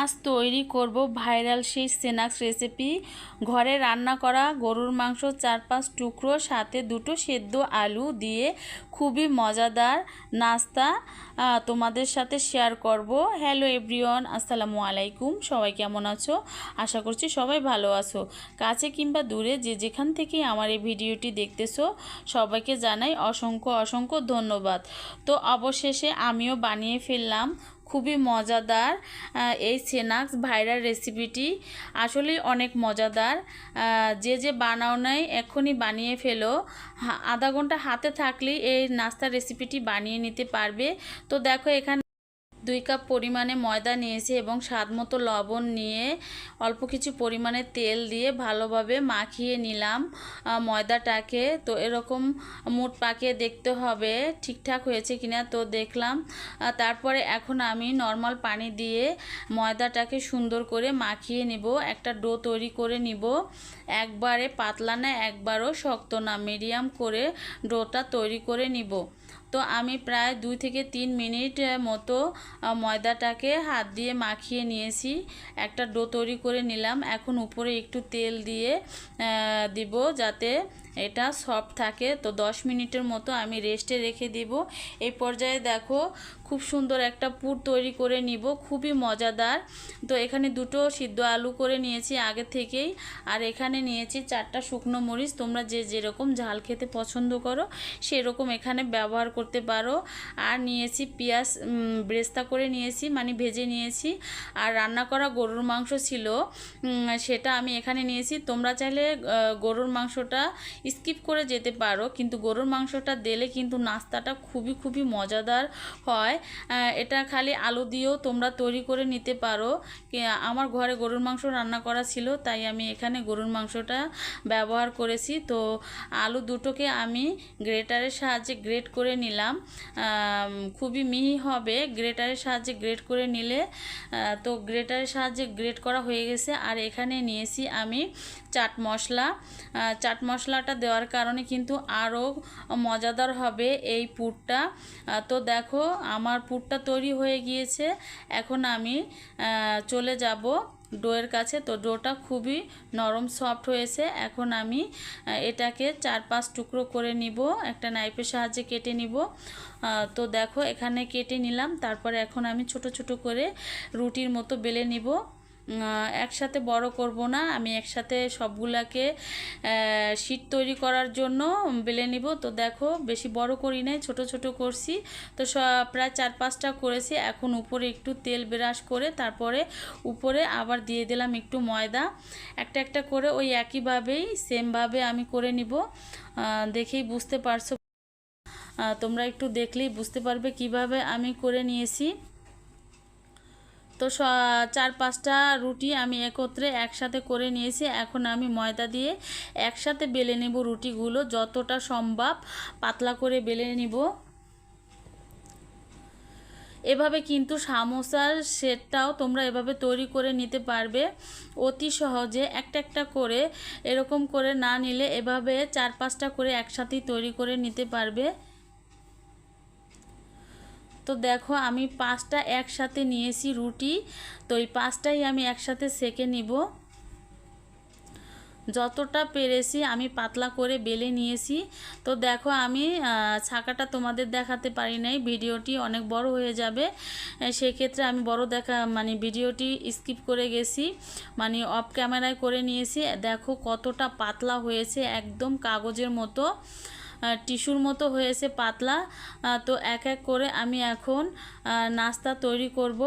আজ তৈরি করব ভাইরাল সেই স্ন্যাক্স রেসিপি। ঘরে রান্না করা গরুর মাংস চার পাঁচ টুকরো, সাথে দুটো সেদ্ধ আলু দিয়ে খুবই মজাদার নাস্তা তোমাদের সাথে শেয়ার করব। হ্যালো এভরিওয়ান আসসালামু আলাইকুম। সবাই কেমন আছো? আশা করছি সবাই ভালো আছো। কাছে কিংবা দূরে যে যেখান থেকে আমার এই ভিডিওটি দেখতেছো, সবাইকে জানাই অসংখ্য অসংখ্য ধন্যবাদ। তো অবশেষে আমিও বানিয়ে ফেললাম খুবই মজাদার এই সেনাক্স ভাইরাল রেসিপিটি আসলেই অনেক মজাদার। যে যে বানাও নাই এখনই বানিয়ে ফেলো। আধা ঘণ্টা হাতে থাকলেই এই নাস্তার রেসিপিটি বানিয়ে নিতে পারবে। তো দেখো এখানে দুই কাপ পরিমাণে ময়দা নিয়েছি এবং স্বাদ মতো লবণ নিয়ে অল্প কিছু পরিমাণে তেল দিয়ে ভালোভাবে মাখিয়ে নিলাম ময়দাটাকে। তো এরকম মুট পাকিয়ে দেখতে হবে ঠিকঠাক হয়েছে কিনা তো দেখলাম। তারপরে এখন আমি নর্মাল পানি দিয়ে ময়দাটাকে সুন্দর করে মাখিয়ে নিব, একটা ডো তৈরি করে নিব। একবারে পাতলা না, একবারও শক্ত না, মিডিয়াম করে ডোটা তৈরি করে নিব। তো আমি প্রায় দুই থেকে তিন মিনিট মতো ময়দাটাকে হাত দিয়ে মাখিয়ে নিয়েছি। একটা ডো তৈরি করে নিলাম। এখন উপরে একটু তেল দিয়ে দিব যাতে এটা সফট থাকে। তো দশ মিনিটের মতো আমি রেস্টে রেখে দিব। এই পর্যায়ে দেখো খুব সুন্দর একটা পুর তৈরি করে নিব। খুবই মজাদার। তো এখানে দুটো সিদ্ধ আলু করে নিয়েছি আগে থেকেই। আর এখানে নিয়েছি চারটা শুকনো মরিচ। তোমরা যে যেরকম ঝাল খেতে পছন্দ করো, সেরকম এখানে ব্যবহার করতে পারো। আর নিয়েছি পেঁয়াজ ব্রেস্তা করে নিয়েছি মানে ভেজে নিয়েছি। আর রান্না করা গরুর মাংস ছিল সেটা আমি এখানে নিয়েছি। তোমরা চাইলে গরুর মাংসটা স্কিপ করে যেতে পারো, কিন্তু গরুর মাংসটা দিলে কিন্তু নাস্তাটা খুবই খুবই মজাদার হয়। এটা খালি আলু দিয়েও তোমরা তৈরি করে নিতে পারো। আমার ঘরে গরুর মাংস রান্না করা ছিল, তাই আমি এখানে গরুর মাংসটা ব্যবহার করেছি। তো আলু দুটোকে আমি গ্রেটারের সাহায্যে গ্রেট করে নিলাম। খুবই মিহি হবে, গ্রেটারের সাহায্যে গ্রেট করে নিলে তো গ্রেটারের সাহায্যে গ্রেট করা হয়ে গেছে। আর এখানে নিয়েছি আমি চাট মশলা। চাট মশলাটা দেওয়ার কারণে কিন্তু আরও মজাদার হবে এই পুরটা। তো দেখো, আমার পুরটা তৈরি হয়ে গিয়েছে। এখন আমি চলে যাব ডোয়ের কাছে। তো ডোটা খুবই নরম, সফট হয়েছে। এখন আমি এটাকে চার পাঁচ টুকরো করে নিব। একটা নাইফের সাহায্যে কেটে নিব। তো দেখো, এখানে কেটে নিলাম। তারপরে এখন আমি ছোট ছোট করে রুটির মতো বেলে নিব। একসাথে বড় করব না। আমি একসাথে সবগুলাকে শীট তৈরি করার জন্য বেলে নিব। তো দেখো, বেশি বড় করি নাই, ছোট ছোট করছি। তো প্রায় চার পাঁচটা করেছি। এখন উপরে একটু তেল ব্রাশ করে, তারপরে উপরে আবার দিয়ে দিলাম একটু ময়দা। একটা একটা করে ওই একইভাবেই, সেমভাবে আমি করে নিব। দেখেই বুঝতে পারছ। তোমরা একটু দেখলেই বুঝতে পারবে কীভাবে আমি করে নিয়েছি। তো চার পাঁচটা রুটি আমি একত্রে একসাথে করে নিয়েছি। এখন আমি ময়দা দিয়ে একসাথে বেলে নেব রুটিগুলো। যতটা সম্ভব পাতলা করে বেলে নিব। এভাবে কিন্তু সামোসার সেটটাও তোমরা এভাবে তৈরি করে নিতে পারবে। অতি সহজে একটা একটা করে এরকম করে না নিলে এভাবে চার পাঁচটা করে একসাথেই তৈরি করে নিতে পারবে। তো দেখো আমি পাঁচটা একসাথে নিয়েছি রুটি, তো এই পাঁচটাই আমি একসাথে সেকে নিব। যতটা পেরেছি আমি পাতলা করে বেলে নিয়েছি। তো দেখো আমি ছাকাটা তোমাদের দেখাতে পারি নাই, ভিডিওটি অনেক বড় হয়ে যাবে। সেক্ষেত্রে আমি বড় দেখা মানে ভিডিওটি স্কিপ করে গেছি মানে অফ ক্যামেরায় করে নিয়েছি। দেখো কতটা পাতলা হয়েছে, একদম কাগজের মতো। টিস্যুর মতো হয়েছে পাতলা। তো এক এক করে আমি এখন নাস্তা তৈরি করব।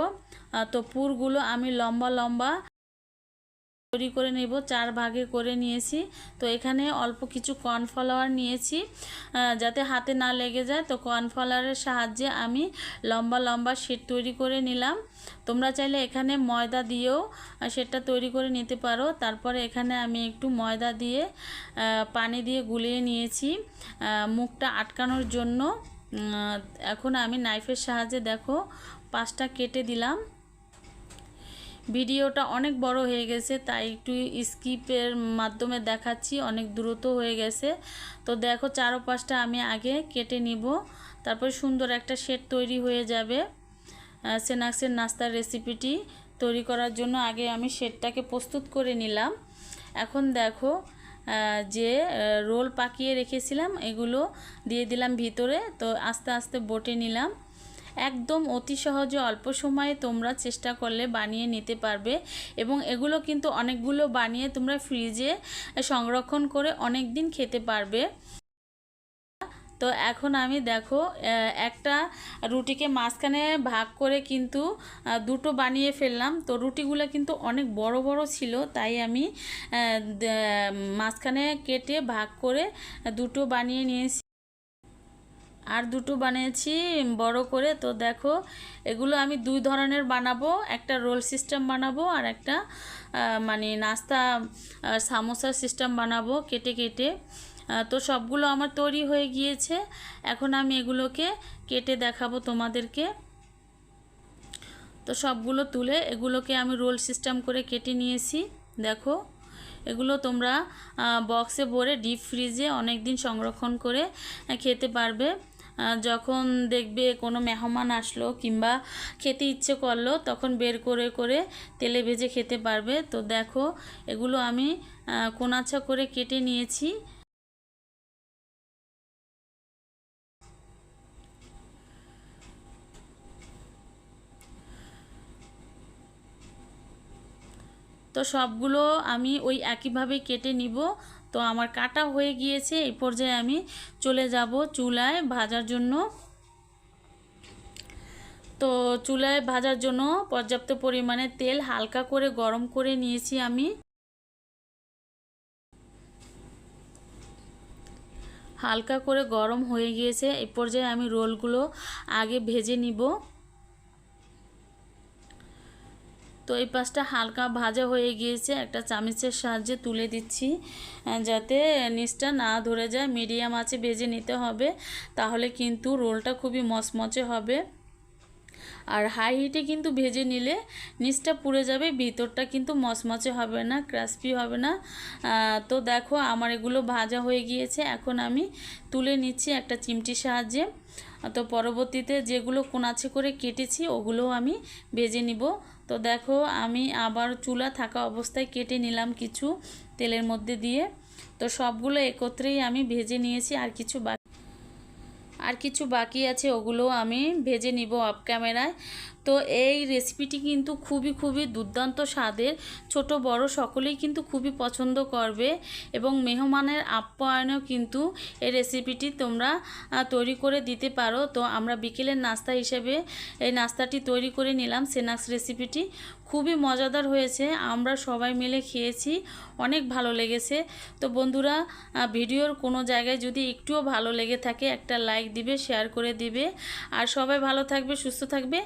তো পুরগুলো আমি লম্বা লম্বা তৈরি করে নেব চার ভাগে করে নিয়েছি। তো এখানে অল্প কিছু কর্নফ্লাওয়ার নিয়েছি। যাতে হাতে না লেগে যায় তো কর্নফ্লাওয়ারের সাহায্যে আমি লম্বা লম্বা শেড তৈরি করে নিলাম। তোমরা চাইলে এখানে ময়দা দিয়েও আহ, সেটা তৈরি করে নিতে পারো। তারপরে এখানে আমি একটু ময়দা দিয়ে পানি দিয়ে গুলিয়ে নিয়েছি। মুখটা আটকানোর জন্য এখন আমি নাইফের সাহায্যে দেখো পাঁচটা কেটে দিলাম। ভিডিওটা অনেক বড় হয়ে গেছে, তাই একটু স্কিপের মাধ্যমে দেখাচ্ছি, অনেক দ্রুত হয়ে গেছে। তো দেখো চারো পাঁচটা আমি আগে কেটে নিব, তারপর সুন্দর একটা শেড তৈরি হয়ে যাবে সেনাক্সের নাস্তার রেসিপিটি তৈরি করার জন্য আগে আমি সেটটাকে প্রস্তুত করে নিলাম। এখন দেখো যে রোল পাকিয়ে রেখেছিলাম, এগুলো দিয়ে দিলাম ভিতরে, তো আস্তে আস্তে বটে নিলাম। একদম অতি সহজে অল্প সময়ে তোমরা চেষ্টা করলে বানিয়ে নিতে পারবে এবং এগুলো কিন্তু অনেকগুলো বানিয়ে তোমরা ফ্রিজে সংরক্ষণ করে অনেক দিন খেতে পারবে। তো এখন আমি দেখো একটা রুটিকে মাঝখানে ভাগ করে কিন্তু দুটো বানিয়ে ফেললাম। তো রুটিগুলো কিন্তু অনেক বড় বড় ছিল, তাই আমি মাঝখানে কেটে ভাগ করে দুটো বানিয়ে নিয়েছি। আর দুটো বানিয়েছি, বড় করে। তো দেখো, এগুলো আমি দুই ধরনের বানাবো। একটা রোল সিস্টেম বানাবো আর একটা মানে নাস্তা সামোসার সিস্টেম বানাবো কেটে কেটে। তো সবগুলো আমার তৈরি হয়ে গিয়েছে। এখন আমি এগুলোকে কেটে দেখাবো তোমাদেরকে। তো সবগুলো তুলে এগুলোকে আমি রোল সিস্টেম করে কেটে নিয়েছি। দেখো, এগুলো তোমরা বক্সে ভরে ডিপ ফ্রিজে অনেক দিন সংরক্ষণ করে খেতে পারবে। যখন দেখবে কোনো মেহমান আসলো কিংবা খেতে ইচ্ছে করল তখন বের করে করে তেলে ভেজে খেতে পারবে। তো দেখো এগুলো আমি আহ, কোনাচ্ছা করে কেটে নিয়েছি। তো সবগুলো আমি ওই একইভাবেই কেটে নিব। তো আমার কাটা হয়ে গিয়েছে, এই পর্যায়ে আমি চলে যাব চুলায় ভাজার জন্য। তো চুলায় ভাজার জন্য পর্যাপ্ত পরিমাণে তেল হালকা করে গরম করে নিয়েছি আমি। হালকা করে গরম হয়ে গিয়েছে, এই পর্যায়ে আমি রোলগুলো আগে ভেজে নিব। তো এই পাশটা হালকা ভাজা হয়ে গিয়েছে। একটা চামিচের সাহায্যে তুলে দিচ্ছি যাতে নিচটা না ধরে যায়। মিডিয়াম আছে ভেজে নিতে হবে, তাহলে কিন্তু রোলটা খুবই মচমচে হবে। আর হাই হিটে কিন্তু ভেজে নিলে নিচটা পুড়ে যাবে, ভিতরটা কিন্তু মচমচে হবে না, ক্রাসপি হবে না। তো দেখো, আমার এগুলো ভাজা হয়ে গিয়েছে। এখন আমি তুলে নিচ্ছি একটা চিমটির সাহায্যে। তো পরবর্তীতে যেগুলো কোনাচে করে কেটেছি, ওগুলোও আমি ভেজে নিব। তো দেখো, আমি আবার চুলা থাকা অবস্থায় কেটে নিলাম কিছু তেলের মধ্যে দিয়ে। তো সবগুলো একত্রেই আমি ভেজে নিয়েছি, আর কিছু বাকি আর কিছু বাকি আছে ওগুলো আমি ভেজে নিব অফ ক্যামেরায়। তো এই রেসিপিটি কিন্তু খুবই খুবই দুর্দান্ত স্বাদের। ছোট, বড় সকলেই কিন্তু খুবই পছন্দ করবে এবং মেহমানের আপ্যায়নেও কিন্তু এই রেসিপিটি তোমরা তৈরি করে দিতে পারো। তো আমরা বিকেলের নাস্তা হিসেবে এই নাস্তাটি তৈরি করে নিলাম সেনাক্স রেসিপিটি খুবই মজাদার হয়েছে, আমরা সবাই মিলে খেয়েছি, অনেক ভালো লেগেছে। তো বন্ধুরা ভিডিওর কোনো জায়গায় যদি একটুও ভালো লেগে থাকে, একটা লাইক দিবে শেয়ার করে দিবে। আর সবাই ভালো থাকবে, সুস্থ থাকবে।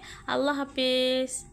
আল্লাহ হাফেজ